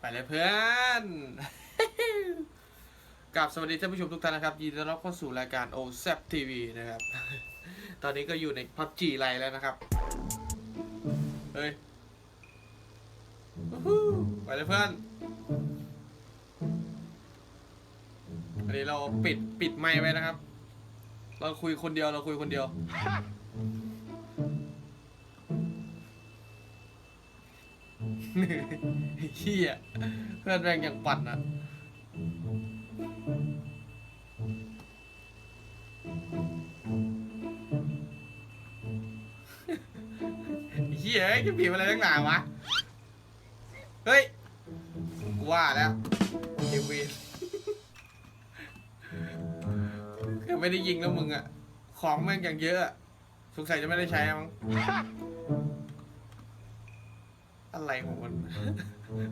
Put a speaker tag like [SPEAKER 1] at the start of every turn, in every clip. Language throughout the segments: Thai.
[SPEAKER 1] ไปเลยเพื่อนกับสวัสดีท่านผู้ชมทุกท่านนะครับ ยินดีต้อนรับเข้าสู่รายการ o z e p TV นะครับ ตอนนี้ก็อยู่ในพับจีไลแล้วนะครับ เฮ้ยไปเลยเพื่อนอันนี้เราปิดปิดไมค์ไว้นะครับ เราคุยคนเดียวเราคุยคนเดียว เฮียเพื่อนแรงอย่างปั่นอะเฮียไอ้จะบีบอะไรตั้งหนาวะ เฮ้ยกูว่าแล้วเดวินก็ไม่ได้ยิงแล้วมึงอะของแม่งอย่างเยอะอะ สงสัยจะไม่ได้ใช้มั้ง อะไรของมัน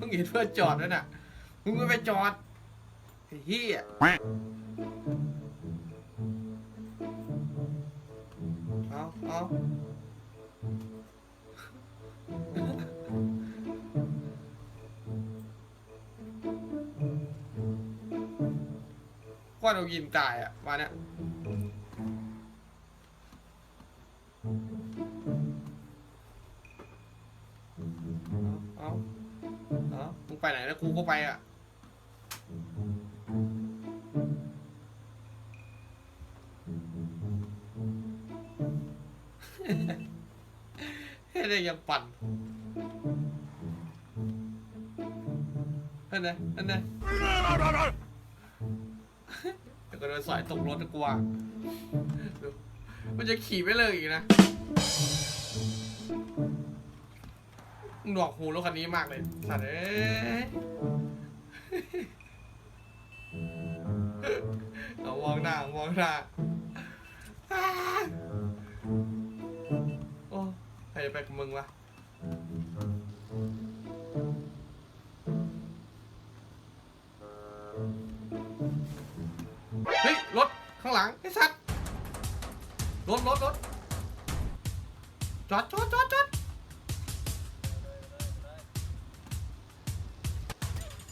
[SPEAKER 1] มึงเห็นเพื่อนจอดด้วยน่ะมึงไม่ไปจอดไอ้เหี้ยเอาเอาว่าเรายินตายอะมาเนี่ย งไปไหนแล้วกูก็ไปอะเฮ้ยได้ยังปั่นนั่นไงนั่นไงเดี๋ยวก็โดนสายตกรถนะกว่าดูมันจะขี่ไม่เลิกอีกนะ มึงหนวกหูรถคันนี้มากเลยสัตว์เอ้ยเอามองหน้ามองหน้าอ้าโอ้ใครจะไปกับมึงวะเฮ้ยรถข้างหลังไอ้สัตว์รถรถรถจอดจอดจ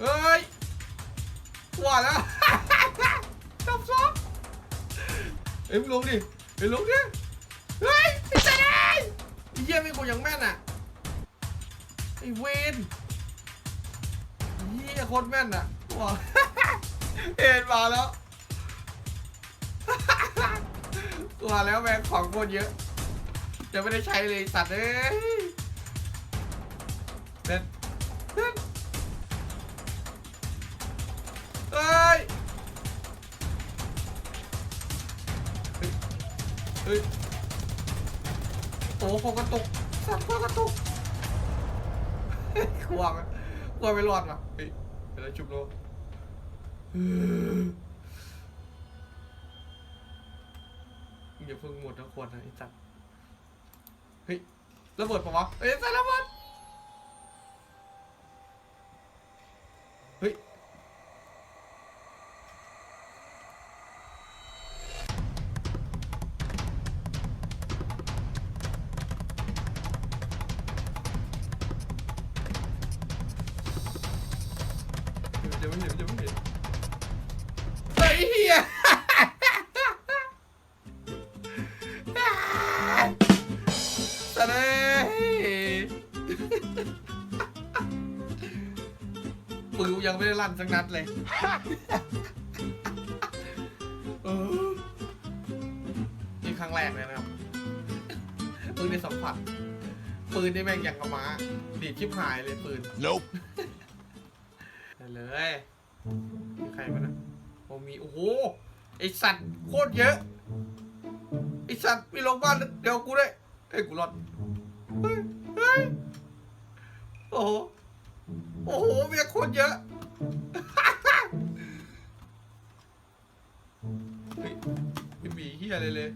[SPEAKER 1] เฮ้ยว่าแล้วจับซ้อมเอ็มลงดิเอ็มลงดิเฮ้ยไอ้สัตว์เอ้ยไอ้เยี่ยไม่กูยังแม่นอะไอ้เวนเยี่ยโคตรแม่นอะว้าเอ็นมาแล้วตัวแล้วแม่งของโคตรเยอะจะไม่ได้ใช้เลยสัตว์เอ้ยเด็ดเด็ด เฮ้ยโอ้โหกระตุกสัตว์กระตุกเฮ้ยกลัวไหมกลัวไม่รอดว่ะเฮ้ยเดี๋ยวเราจุบโลเอออย่าเพิ่งหมดทั้งขวดนะไอ้จัดเฮ้ยระเบิดปะวะเอ้ยใส่ระเบิดเฮ้ย ดี๋ยวไม่เห็นเดี๋ยวไม่เห็นไอ้เหี้ยตะเด้ปืนกูยังไม่ได้ลั่นสักนัดเลยเออนี่ครั้งแรกเลยนะครับปืนในสัมผัสปืนนี่แม่งอย่างกระม้าดีดชิบหายเลยปืน
[SPEAKER 2] Nope. ้
[SPEAKER 1] ยมีใครมานะโอ้มี โอ้โห ไอสัตว์โคตรเยอะ ไอสัตว์มีโรงพยาบาลเดี๋ยวกูได้วยเฮ้ยกูรอดเฮ้ยเฮ้ยโอ้โห โอ้โหเมียโคตรเยอะไม่มีเฮียอะไรเลย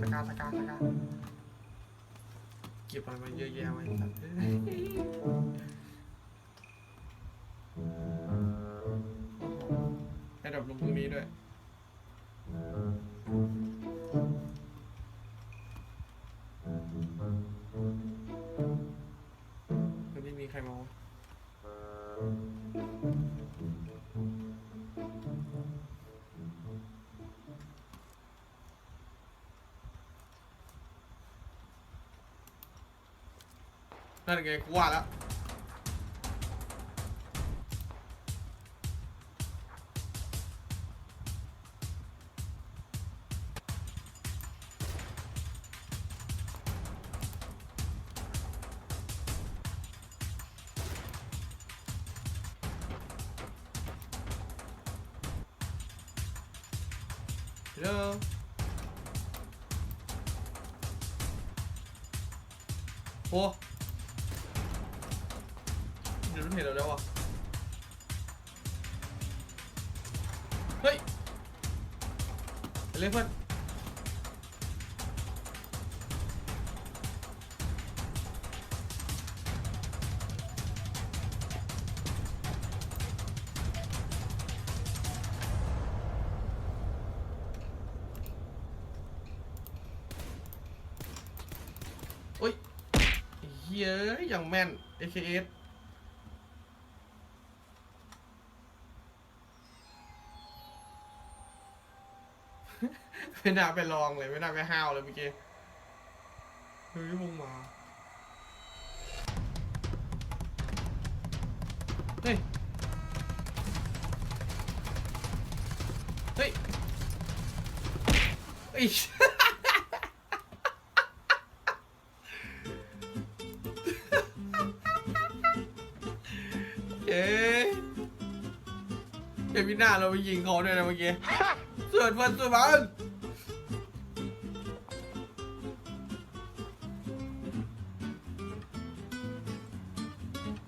[SPEAKER 1] สกาสกาสกาเก็บอะไรมาเยอะแยะไว้สัตว์เอ้ยโอ้โหให้ดอปลงตรงนี้ด้วย นั่นไงกูว่าแล้ว Hello โอ้เดี๋ยวมันเห็นเราแล้วอะเฮ้ยไปเล่นเพื่อนโอ้ยเฮ้ยอย่างแม่น AKS ไม่น่าไปลองเลย ไม่น่าไปห้าวเลยเมื่อกี้เฮ้ยวงมาเฮ้ยเฮ้ยเฮ้ยเอ๊ะเดี๋ยวพี่หน้าเราไปยิงเขาด้วยนะเมื่อกี้ ส่วนฟันส่วนมัน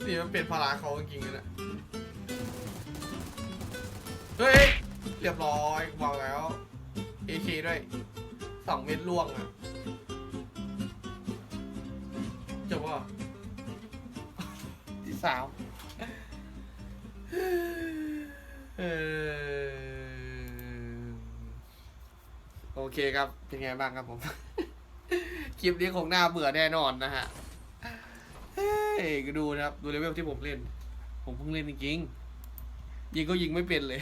[SPEAKER 1] นี่มันเป็นพลาเขาจริงๆนะเฮ้ย เรียบร้อยบอกแล้ว AK ด้วยสองเม็ดล่วงอะจบว่าที่สามเออ โอเคครับ เป็นไงบ้างครับผม คลิปนี้คงน่าเบื่อแน่นอนนะฮะ เฮ้ยก็ดูนะครับ ดูเลเวลที่ผมเล่น ผมเพิ่งเล่นจริงๆยิงก็ยิงไม่เป็นเลย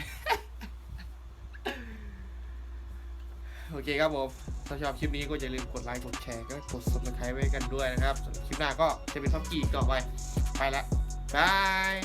[SPEAKER 1] โอเคครับผม ถ้าชอบคลิปนี้ก็อย่าลืมกดไลค์ กดแชร์ ก็กด subscribe ไว้กันด้วยนะครับ คลิปหน้าก็จะเป็นท็อปกี้ต่อไป ไปล้วบาย